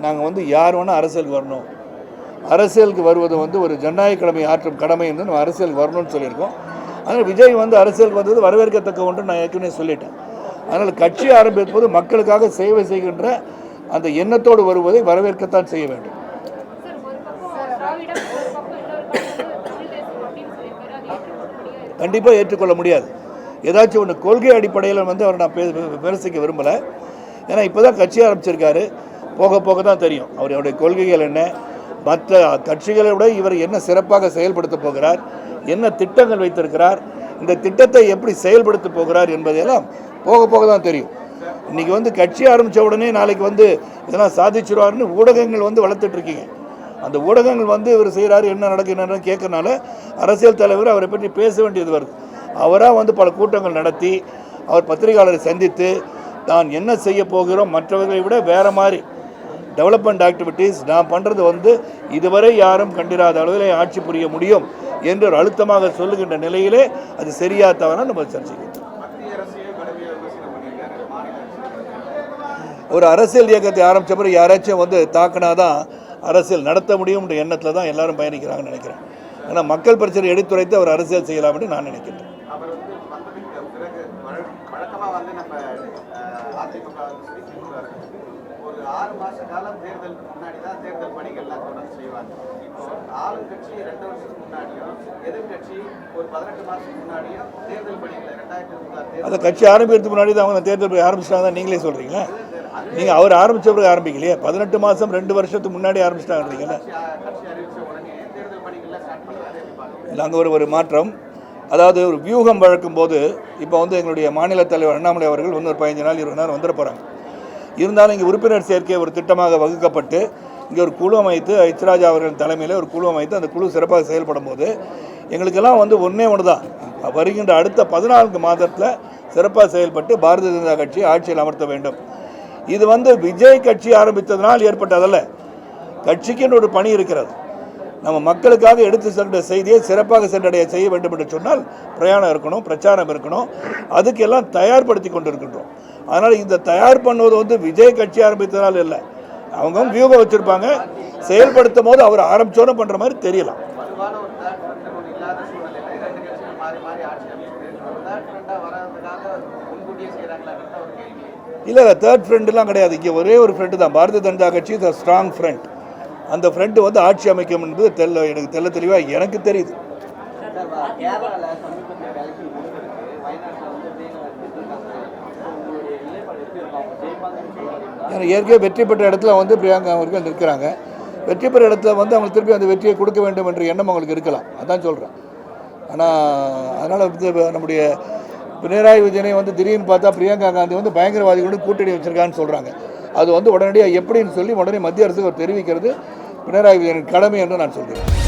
நாங்கள் வந்து யார் வேணால் அரசியலுக்கு வரணும். அரசியலுக்கு வருவது வந்து ஒரு ஜனநாயக கடமை ஆற்றும் கடமை என்று நம்ம அரசியலுக்கு வரணும்னு சொல்லியிருக்கோம். அதனால் விஜய் வந்து அரசியலுக்கு வந்தது வரவேற்கத்தக்க ஒன்று நான் ஏற்கனவே சொல்லிட்டேன். அதனால் கட்சி ஆரம்பித்த போது மக்களுக்காக சேவை செய்கின்ற அந்த எண்ணத்தோடு வருவதை வரவேற்கத்தான் செய்ய வேண்டும். கண்டிப்பாக ஏற்றுக்கொள்ள முடியாது. ஏதாச்சும் ஒன்று கொள்கை அடிப்படையில் வந்து அவர் நான் பே- பே- விமர்சிக்க விரும்பலை. ஏன்னா இப்போ தான் கட்சி ஆரம்பிச்சிருக்காரு. போக போக தான் தெரியும். அவருடைய கொள்கைகள் என்ன? மற்ற கட்சிகளை விட இவர் என்ன சிறப்பாக செயல்படுத்த போகிறார்? என்ன திட்டங்கள் வைத்திருக்கிறார்? இந்த திட்டத்தை எப்படி செயல்படுத்த போகிறார் என்பதையெல்லாம் போக போக தான் தெரியும். இன்றைக்கி வந்து கட்சி ஆரம்பித்த உடனே நாளைக்கு வந்து இதெல்லாம் சாதிச்சிருவார்னு ஊடகங்கள் வந்து வளர்த்துட்ருக்கீங்க அந்த ஊடகங்கள் வந்து இவர் செய்கிறாரு என்ன நடக்கு என்னன்னு கேட்கறனால அரசியல் தலைவர் அவரை பற்றி பேச வேண்டியது வருது. அவராக வந்து பல கூட்டங்கள் நடத்தி அவர் பத்திரிகையாளரை சந்தித்து தான் என்ன செய்ய போகிறோம் மற்றவர்களை விட வேறு மாதிரி டெவலப்மெண்ட் ஆக்டிவிட்டீஸ் நான் பண்ணுறது வந்து இதுவரை யாரும் கண்டிராத அளவில் ஆட்சி புரிய முடியும் என்று ஒரு அழுத்தமாக சொல்லுகின்ற நிலையிலே அது சரியா தவறா நம்ம சர்ச்சைக்கு ஒரு அரசியல் இயக்கத்தை ஆரம்பித்த பிறகு யாராச்சும் வந்து தாக்கினாதான் அரசியல் நடத்த முடியும்ன்ற எண்ணத்தில் தான் எல்லாரும் பயணிக்கிறாங்கன்னு நினைக்கிறேன். ஆனால் மக்கள் பிரச்சனை எடுத்துரைத்து அவர் அரசியல் செய்யலாம் என்று நான் நினைக்கிறேன் வந்து வழக்கமாக வந்து நம்ம அதிமுக ஒரு ஆறு மாச காலம் தேர்தலுக்கு முன்னாடி தான் தேர்தல் பணிகள்லாம் தொடர்ந்து செய்வாங்க. இப்போ ஆளுங்கட்சி ரெண்டு வருஷத்துக்கு முன்னாடியும் எதிர்கட்சி ஒரு பதினெட்டு மாசத்துக்கு முன்னாடியும் தேர்தல் பணிகளை ரெண்டாயிரத்தி அந்த கட்சி ஆரம்பிக்கிறதுக்கு முன்னாடி தான் அவங்க தேர்தல் ஆரம்பிச்சிட்டாங்க நீங்களே சொல்கிறீங்களா நீங்கள் அவர் ஆரம்பிச்ச பிறகு ஆரம்பிக்கலையே? பதினெட்டு மாதம் ரெண்டு வருஷத்துக்கு முன்னாடி பார்க்குறீங்க நாங்கள் ஒரு ஒரு மாற்றம். அதாவது ஒரு வியூகம் வழக்கும் போது இப்போ வந்து எங்களுடைய மாநில தலைவர் அண்ணாமலை அவர்கள் வந்து ஒரு பதினஞ்சு நாள் இருபது நாள் வந்துட போகிறாங்க இருந்தாலும் இங்கே உறுப்பினர் சேர்க்கை ஒரு திட்டமாக வகுக்கப்பட்டு இங்கே ஒரு குழு அமைத்து ஐச்சராஜா அவர்கள் தலைமையில் ஒரு குழு அமைத்து அந்த குழு சிறப்பாக செயல்படும் போது எங்களுக்கெல்லாம் வந்து ஒன்றே ஒன்று தான். வருகின்ற அடுத்த பதினான்கு மாதத்தில் சிறப்பாக செயல்பட்டு பாரதிய ஜனதா கட்சி ஆட்சியில் அமர்த்த வேண்டும். இது வந்து விஜய் கட்சி ஆரம்பித்ததனால் ஏற்பட்டதல்ல. கட்சிக்குன்னு ஒரு பணி இருக்கிறது. நம்ம மக்களுக்காக எடுத்து சென்ற செய்தியை சிறப்பாக சென்றடைய செய்ய வேண்டும் என்று சொன்னால் பிரயாணம் இருக்கணும் பிரச்சாரம் இருக்கணும். அதுக்கெல்லாம் தயார்படுத்தி கொண்டிருக்கின்றோம். அதனால் இந்த தயார் பண்ணுவது வந்து விஜய் கட்சி ஆரம்பித்ததால் இல்லை. அவங்க வியூகம் வச்சுருப்பாங்க. செயல்படுத்தும் போது அவர் ஆரம்பித்தோன்னு பண்ணுற மாதிரி தெரியலாம் இல்லை இல்லை தேர்ட் ஃப்ரெண்டுலாம் கிடையாது. இங்கே ஒரே ஒரு ஃப்ரெண்டு தான். பாரதிய ஜனதா கட்சி த ஸ்ட்ராங் ஃப்ரெண்ட் அந்த ஃப்ரெண்டு வந்து ஆட்சி அமைக்கும் என்பது தெல்ல எனக்கு தெல்ல தெளிவாக எனக்கு தெரியுது. ஏன்னா ஏற்கனவே வெற்றி பெற்ற இடத்துல வந்து பிரியங்கா அவர்கள் நிற்கிறாங்க. வெற்றி பெற்ற இடத்துல வந்து அவங்களுக்கு திருப்பி அந்த வெற்றியை கொடுக்க வேண்டும் என்ற எண்ணம் அவங்களுக்கு இருக்கலாம். அதான் சொல்கிறேன் ஆனால் அதனால் வந்து நம்முடைய பினராயி விஜயனை வந்து திடீர்னு பார்த்தா பிரியங்கா காந்தி வந்து பயங்கரவாதிகளோடு கூட்டணி வச்சிருக்கான்னு சொல்கிறாங்க அது வந்து உடனடியாக எப்படின்னு சொல்லி உடனே மத்திய அரசுக்கு அவர் தெரிவிக்கிறது. பினராயி விஜயனின் கடமை என்று நான் சொல்கிறேன்.